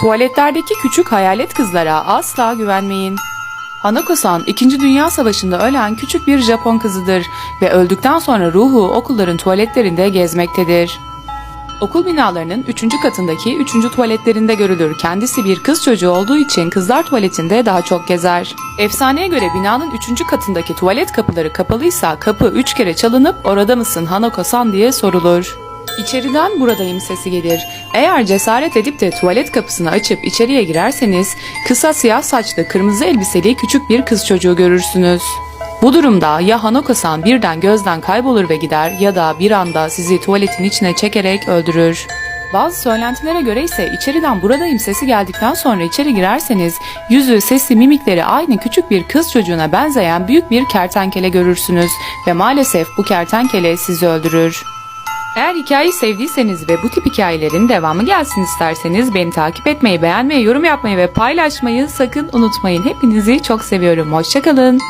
Tuvaletlerdeki küçük hayalet kızlara asla güvenmeyin. Hanako-san 2. Dünya Savaşı'nda ölen küçük bir Japon kızıdır ve öldükten sonra ruhu okulların tuvaletlerinde gezmektedir. Okul binalarının 3. katındaki 3. tuvaletlerinde görülür. Kendisi bir kız çocuğu olduğu için kızlar tuvaletinde daha çok gezer. Efsaneye göre binanın 3. katındaki tuvalet kapıları kapalıysa kapı 3 kere çalınıp orada mısın Hanako-san diye sorulur. İçeriden buradayım sesi gelir. Eğer cesaret edip de tuvalet kapısını açıp içeriye girerseniz kısa siyah saçlı kırmızı elbiseli küçük bir kız çocuğu görürsünüz. Bu durumda ya Hanako-san birden gözden kaybolur ve gider ya da bir anda sizi tuvaletin içine çekerek öldürür. Bazı söylentilere göre ise içeriden buradayım sesi geldikten sonra içeri girerseniz yüzü, sesi, mimikleri aynı küçük bir kız çocuğuna benzeyen büyük bir kertenkele görürsünüz ve maalesef bu kertenkele sizi öldürür. Eğer hikayeyi sevdiyseniz ve bu tip hikayelerin devamı gelsin isterseniz beni takip etmeyi, beğenmeyi, yorum yapmayı ve paylaşmayı sakın unutmayın. Hepinizi çok seviyorum. Hoşçakalın.